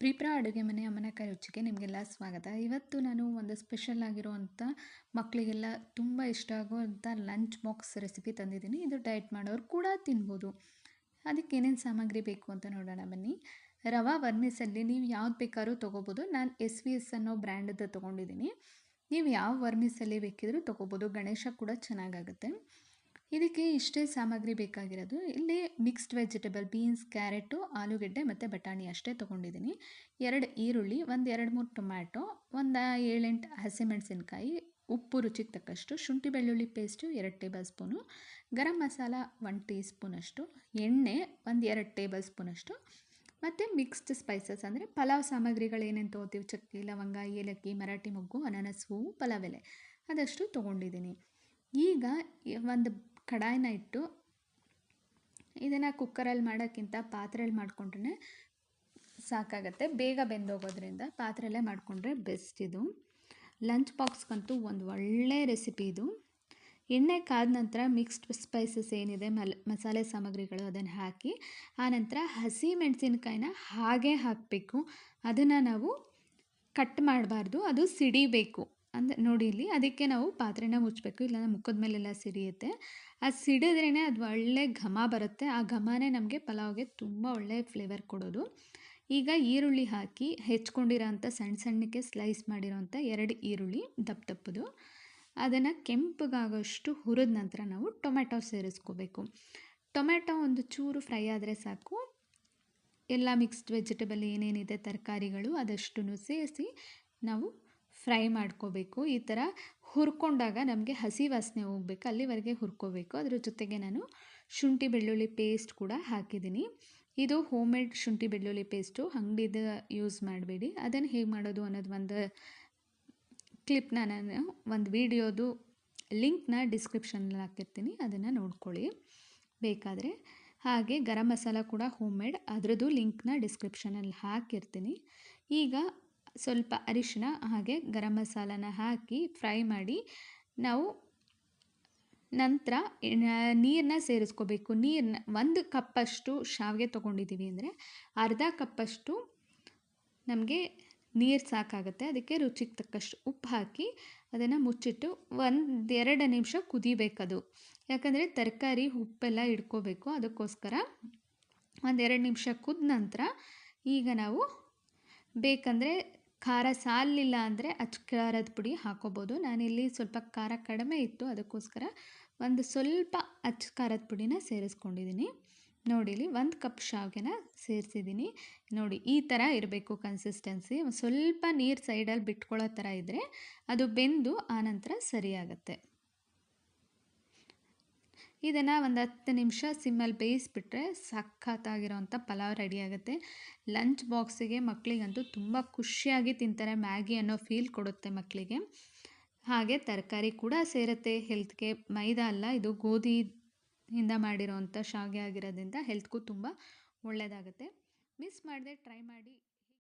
ಪ್ರೀಪ್ರಾ ಅಡುಗೆ ಮನೆ ಅಮ್ಮನಕಾಯಿ ರುಚಿಗೆ ನಿಮಗೆಲ್ಲ ಸ್ವಾಗತ. ಇವತ್ತು ನಾನು ಒಂದು ಸ್ಪೆಷಲ್ ಆಗಿರುವಂಥ ಮಕ್ಕಳಿಗೆಲ್ಲ ತುಂಬ ಇಷ್ಟ ಆಗುವಂಥ ಲಂಚ್ ಬಾಕ್ಸ್ ರೆಸಿಪಿ ತಂದಿದ್ದೀನಿ. ಇದು ಡಯಟ್ ಮಾಡೋರು ಕೂಡ ತಿನ್ಬೋದು. ಅದಕ್ಕೆ ಏನೇನು ಸಾಮಗ್ರಿ ಬೇಕು ಅಂತ ನೋಡೋಣ ಬನ್ನಿ. ರವಾ ವರ್ಮಿಸಲ್ಲಿ ನೀವು ಯಾವ್ದು ಬೇಕಾದ್ರೂ ತೊಗೋಬೋದು. ನಾನು ಎಸ್ ವಿ ಎಸ್ ಅನ್ನೋ ಬ್ರ್ಯಾಂಡದ್ದು ತೊಗೊಂಡಿದ್ದೀನಿ. ನೀವು ಯಾವ ವರ್ಮಿಸಲ್ಲಿ ಬೇಕಿದ್ರೂ ತೊಗೋಬೋದು. ಗಣೇಶ ಕೂಡ ಚೆನ್ನಾಗಾಗುತ್ತೆ. ಇದಕ್ಕೆ ಇಷ್ಟೇ ಸಾಮಗ್ರಿ ಬೇಕಾಗಿರೋದು. ಇಲ್ಲಿ ಮಿಕ್ಸ್ಡ್ ವೆಜಿಟೇಬಲ್ ಬೀನ್ಸ್ ಕ್ಯಾರೆಟು ಆಲೂಗೆಡ್ಡೆ ಮತ್ತು ಬಟಾಣಿ ಅಷ್ಟೇ ತೊಗೊಂಡಿದ್ದೀನಿ. ಎರಡು ಈರುಳ್ಳಿ, ಒಂದು ಎರಡು ಮೂರು ಟೊಮ್ಯಾಟೊ, ಒಂದು ಏಳೆಂಟು ಹಸಿಮೆಣಸಿನ್ಕಾಯಿ ಉಪ್ಪು ರುಚಿಗೆ ತಕ್ಕಷ್ಟು ಶುಂಠಿ ಬೆಳ್ಳುಳ್ಳಿ ಪೇಸ್ಟು ಎರಡು tablespoon garam masala one tea ಸ್ಪೂನಷ್ಟು ಎಣ್ಣೆ ಒಂದು ಎರಡು ಟೇಬಲ್ ಸ್ಪೂನಷ್ಟು ಮತ್ತು ಮಿಕ್ಸ್ಡ್ ಸ್ಪೈಸಸ್ ಅಂದರೆ ಪಲಾವ್ ಸಾಮಗ್ರಿಗಳು ಏನೇನು ತೊಗೋತೀವಿ? ಚಕ್ಕಿ, ಲವಂಗ, ಏಲಕ್ಕಿ, ಮರಾಠಿ ಮೊಗ್ಗು, ಅನಾನಸ್, ಹೂವು, ಪಲಾವ್ ಎಲೆ, ಅದಷ್ಟು ತೊಗೊಂಡಿದ್ದೀನಿ. ಈಗ ಒಂದು ಕಡಾಯಿನ ಇಟ್ಟು ಇದನ್ನು ಕುಕ್ಕರಲ್ಲಿ ಮಾಡೋಕ್ಕಿಂತ ಪಾತ್ರೆಯಲ್ಲಿ ಮಾಡಿಕೊಂಡ್ರೆ ಸಾಕಾಗತ್ತೆ. ಬೇಗ ಬೆಂದೋಗೋದ್ರಿಂದ ಪಾತ್ರೆಯಲ್ಲೇ ಮಾಡಿಕೊಂಡ್ರೆ ಬೆಸ್ಟ್ ಇದು. ಲಂಚ್ ಬಾಕ್ಸ್ಗಂತೂ ಒಂದು ಒಳ್ಳೆ ರೆಸಿಪಿ ಇದು. ಎಣ್ಣೆ ಕಾದ ನಂತರ ಮಿಕ್ಸ್ಡ್ ಸ್ಪೈಸಸ್ ಏನಿದೆ, ಮಲ್, ಮಸಾಲೆ ಸಾಮಗ್ರಿಗಳು ಅದನ್ನು ಹಾಕಿ ಆನಂತರ ಹಸಿ ಮೆಣಸಿನ್ಕಾಯಿನ ಹಾಗೆ ಹಾಕಬೇಕು. ಅದನ್ನು ನಾವು ಕಟ್ ಮಾಡಬಾರ್ದು, ಅದು ಸಿಡಿಬೇಕು. ಅಂದರೆ ನೋಡಿ ಇಲ್ಲಿ. ಅದಕ್ಕೆ ನಾವು ಪಾತ್ರೆನ ಮುಚ್ಚಬೇಕು ಇಲ್ಲ ಮುಖದ ಮೇಲೆಲ್ಲ ಸಿಡಿಯುತ್ತೆ ಅದು ಸಿಡಿದ್ರೇ ಅದು ಒಳ್ಳೆ ಘಮ ಬರುತ್ತೆ. ಆ ಘಮನೇ ನಮಗೆ ಪಲಾವ್ಗೆ ತುಂಬ ಒಳ್ಳೆ ಫ್ಲೇವರ್ ಕೊಡೋದು. ಈಗ ಈರುಳ್ಳಿ ಹಾಕಿ ಹೆಚ್ಕೊಂಡಿರೋಂಥ ಸಣ್ಣ ಸಣ್ಣಕ್ಕೆ ಸ್ಲೈಸ್ ಮಾಡಿರೋಂಥ ಎರಡು ಈರುಳ್ಳಿ ದಪ್ಪ ದಪ್ಪದು. ಅದನ್ನು ಕೆಂಪಗಾಗೋಷ್ಟು ಹುರಿದ ನಂತರ ನಾವು ಟೊಮೆಟೊ ಸೇರಿಸ್ಕೋಬೇಕು. ಟೊಮೆಟೊ ಒಂದು ಚೂರು ಫ್ರೈ ಆದರೆ ಸಾಕು. ಎಲ್ಲ ಮಿಕ್ಸ್ಡ್ ವೆಜಿಟೇಬಲ್ ಏನೇನಿದೆ, ತರಕಾರಿಗಳು ಅದಷ್ಟು ಸೇರಿಸಿ ನಾವು ಫ್ರೈ ಮಾಡ್ಕೋಬೇಕು. ಈ ಥರ ಹುರ್ಕೊಂಡಾಗ ನಮಗೆ ಹಸಿ ವಾಸನೆ ಹೋಗ್ಬೇಕು. ಅಲ್ಲಿವರೆಗೆ ಹುರ್ಕೋಬೇಕು. ಅದ್ರ ಜೊತೆಗೆ ನಾನು ಶುಂಠಿ ಬೆಳ್ಳುಳ್ಳಿ ಪೇಸ್ಟ್ ಕೂಡ ಹಾಕಿದ್ದೀನಿ. ಇದು ಹೋಮ್ ಮೇಡ್ ಶುಂಠಿ ಬೆಳ್ಳುಳ್ಳಿ ಪೇಸ್ಟು. ಅಂಗಡಿದ ಯೂಸ್ ಮಾಡಬೇಡಿ. ಅದನ್ನು ಹೇಗೆ ಮಾಡೋದು ಅನ್ನೋದು ಒಂದು ಕ್ಲಿಪ್ನ ನಾನು ಒಂದು ವೀಡಿಯೋದು ಲಿಂಕ್ನ ಡಿಸ್ಕ್ರಿಪ್ಷನಲ್ಲಿ ಹಾಕಿರ್ತೀನಿ. ಅದನ್ನು ನೋಡ್ಕೊಳ್ಳಿ. ಬೇಕಾದರೆ ಹಾಗೆ ಗರಂ ಮಸಾಲ ಕೂಡ ಹೋಮ್ ಮೇಡ್ ಅದರದ್ದು ಲಿಂಕ್ನ ಡಿಸ್ಕ್ರಿಪ್ಷನಲ್ಲಿ ಹಾಕಿರ್ತೀನಿ. ಈಗ ಸ್ವಲ್ಪ ಅರಿಶಿನ ಹಾಗೆ ಗರಂ ಮಸಾಲನ ಹಾಕಿ ಫ್ರೈ ಮಾಡಿ ನಾವು ನಂತರ ನೀರನ್ನ ಸೇರಿಸ್ಕೋಬೇಕು. ನೀರನ್ನ ಒಂದು ಕಪ್ಪಷ್ಟು ಶಾವಿಗೆ ತೊಗೊಂಡಿದ್ದೀವಿ ಅಂದರೆ ಅರ್ಧ ಕಪ್ಪಷ್ಟು ನಮಗೆ ನೀರು ಸಾಕಾಗುತ್ತೆ. ಅದಕ್ಕೆ ರುಚಿಗೆ ತಕ್ಕಷ್ಟು ಉಪ್ಪು ಹಾಕಿ ಅದನ್ನು ಮುಚ್ಚಿಟ್ಟು ಒಂದು ಎರಡು ನಿಮಿಷ ಕುದಿಬೇಕದು. ಯಾಕಂದರೆ ತರಕಾರಿ ಉಪ್ಪೆಲ್ಲ ಇಡ್ಕೋಬೇಕು ಅದಕ್ಕೋಸ್ಕರ ಒಂದೆರಡು ನಿಮಿಷ ಕುದ ನಂತರ ಈಗ ನಾವು ಬೇಕಂದರೆ ಖಾರ ಸಾಲಿಲ್ಲ ಅಂದರೆ ಅಚ್ಚ ಖಾರದ ಪುಡಿ ಹಾಕೋಬೋದು. ನಾನಿಲ್ಲಿ ಸ್ವಲ್ಪ ಖಾರ ಕಡಿಮೆ ಇತ್ತು, ಅದಕ್ಕೋಸ್ಕರ ಒಂದು ಸ್ವಲ್ಪ ಅಚ್ಚ ಖಾರದ ಪುಡಿನ ಸೇರಿಸ್ಕೊಂಡಿದ್ದೀನಿ. ನೋಡಿಲಿ ಒಂದು ಕಪ್ ಶಾವಿಗೆನ ಸೇರಿಸಿದ್ದೀನಿ. ನೋಡಿ, ಈ ಥರ ಇರಬೇಕು ಕನ್ಸಿಸ್ಟೆನ್ಸಿ ಸ್ವಲ್ಪ ನೀರು ಸೈಡಲ್ಲಿ ಬಿಟ್ಕೊಳ್ಳೋ ಥರ ಇದ್ದರೆ ಅದು ಬೆಂದು ಆನಂತರ ಸರಿಯಾಗತ್ತೆ. ಇದನ್ನು ಒಂದು ಹತ್ತು ನಿಮಿಷ ಸಿಮ್ಮಲ್ಲಿ ಬೇಯಿಸ್ಬಿಟ್ರೆ ಸಖತ್ತಾಗಿರೋವಂಥ ಪಲಾವ್ ರೆಡಿ ಆಗುತ್ತೆ. ಲಂಚ್ ಬಾಕ್ಸಿಗೆ ಮಕ್ಕಳಿಗಂತೂ ತುಂಬ ಖುಷಿಯಾಗಿ ತಿಂತಾರೆ, ಮ್ಯಾಗಿ ಅನ್ನೋ ಫೀಲ್ ಕೊಡುತ್ತೆ ಮಕ್ಕಳಿಗೆ ಹಾಗೆ ತರಕಾರಿ ಕೂಡ ಸೇರುತ್ತೆ ಹೆಲ್ತ್ಗೆ ಮೈದಾ ಅಲ್ಲ, ಇದು ಗೋಧಿಯಿಂದ ಮಾಡಿರೋವಂಥ ಶಾವಿಗೆ ಆಗಿರೋದ್ರಿಂದ ಹೆಲ್ತ್ಗೂ ತುಂಬ ಒಳ್ಳೆಯದಾಗುತ್ತೆ ಮಿಸ್ ಮಾಡದೆ ಟ್ರೈ ಮಾಡಿ.